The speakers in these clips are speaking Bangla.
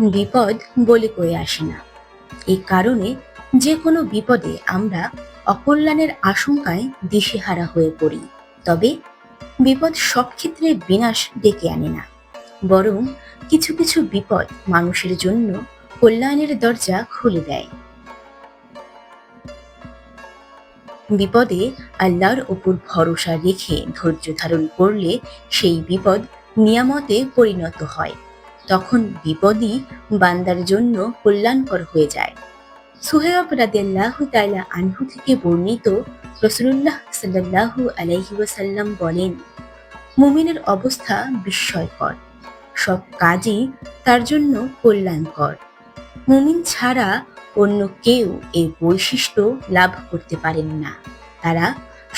বিপদ বলে কয়ে আসে না। এই কারণে যে কোনো বিপদে আমরা অকল্যাণের আশঙ্কায় দিশেহারা হয়ে পড়ি। তবে বিপদ সব ক্ষেত্রে বিনাশ ডেকে আনে না। বরং কিছু কিছু বিপদ মানুষের জন্য কল্যাণের দরজা খুলে দেয়। বিপদে আল্লাহর ওপর ভরসা রেখে ধৈর্য ধারণ করলে সেই বিপদ নিয়ামতে পরিণত হয়। তখন বিপদই বান্দার জন্য কল্যাণকর হয়ে যায়। সুহেব রাদিয়াল্লাহ তাআলা আনহু থেকে বর্ণিত রসুল্লাহ সাল্লাল্লাহু আলাইহি ওয়াসাল্লাম বলেন, মুমিনের অবস্থা বিস্ময়কর, সব কাজই তার জন্য কল্যাণকর। মুমিন ছাড়া অন্য কেউ এই বৈশিষ্ট্য লাভ করতে পারেন না। তারা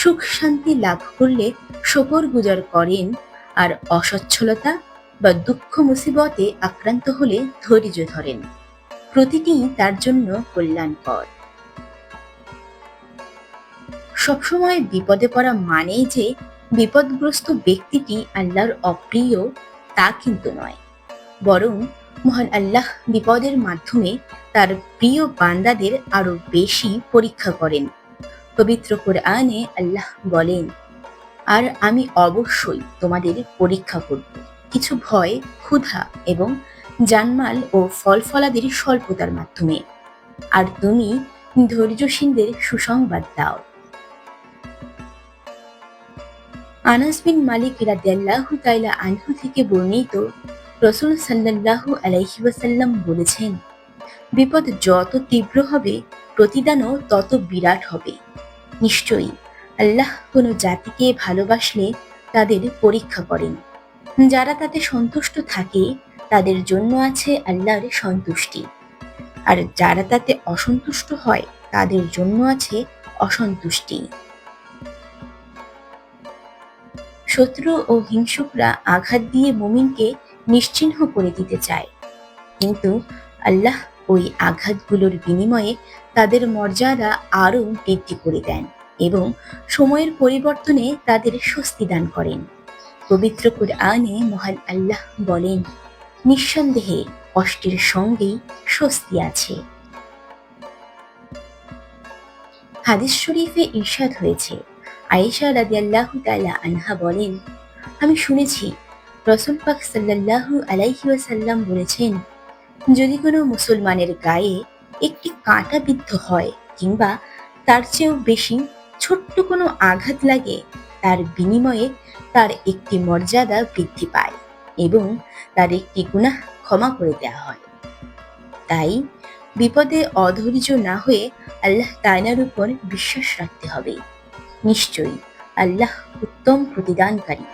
সুখ শান্তি লাভ করলে শকর গুজার করেন আর অসচ্ছলতা বা দুঃখ মুসিবতে আক্রান্ত হলে ধৈর্য ধরেন। প্রতিটি তার জন্য কল্যাণকর। সবসময় বিপদে পড়া মানেই যে বিপদগ্রস্ত ব্যক্তিটি আল্লাহর অপ্রিয়, তা কিন্তু নয়। বরং মহান আল্লাহ বিপদের মাধ্যমে তার প্রিয় বান্দাদের আরও বেশি পরীক্ষা করেন। পবিত্র কোরআনে আল্লাহ বলেন, আর আমি অবশ্যই তোমাদের পরীক্ষা করব। কিছু ভয়, ক্ষুধা এবং জানমাল ও ফল ফলাদের স্বল্পতার মাধ্যমে। আর তুমি ধৈর্যশীলদের সুসংবাদ দাও। আনাস বিন মালিক রাদিয়াল্লাহু তাআলা আনহু থেকে বর্ণিত রসুল সাল্লাল্লাহু আলাইহি ওয়াসাল্লাম বলেছেন, বিপদ যত তীব্র হবে, প্রতিদানও তত বিরাট হবে। নিশ্চয়ই আল্লাহ কোনো জাতিকে ভালোবাসলে তাদের পরীক্ষা করেন। যারা তাতে সন্তুষ্ট থাকে, তাদের জন্য আছে আল্লাহর সন্তুষ্টি। আর যারা তাতে অসন্তুষ্ট হয়, তাদের জন্য আছে অসন্তুষ্টি। শত্রু ও হিংসুকরা আঘাত দিয়ে মুমিনকে নিশ্চিহ্ন করে দিতে চায়। কিন্তু আল্লাহ ওই আঘাতগুলোর বিনিময়ে তাদের মর্যাদা আরও বৃদ্ধি করে দেন এবং সময়ের পরিবর্তনে তাদের স্বস্তি দান করেন। পবিত্র আনে মহান আল্লাহ বলেন, নিঃসন্দেহে কষ্টের সঙ্গেই স্বস্তি আছে। হাদিস শরীফে ঈর্ষাদ হয়েছে। আয়েশা রাদিয়াল্লাহু তাআলা আনহা বলেন, আমি শুনেছি, রসুল পাক সাল্লাল্লাহু আলাইহি ওয়াসাল্লাম বলেছেন, যদি কোনো মুসলমানের গায়ে একটি কাঁটা বিদ্ধ হয় কিংবা তার চেয়েও বেশি ছোট্ট কোনো আঘাত লাগে তার বিনিময়ে তার একটি মর্যাদা বৃদ্ধি পায় এবং তার একটি গুণাহ ক্ষমা করে দেওয়া হয়। তাই বিপদে অধৈর্য না হয়ে আল্লাহ তায়নার উপর বিশ্বাস রাখতে হবে। নিশ্চয়ই আল্লাহ উত্তম প্রতিদানকারী।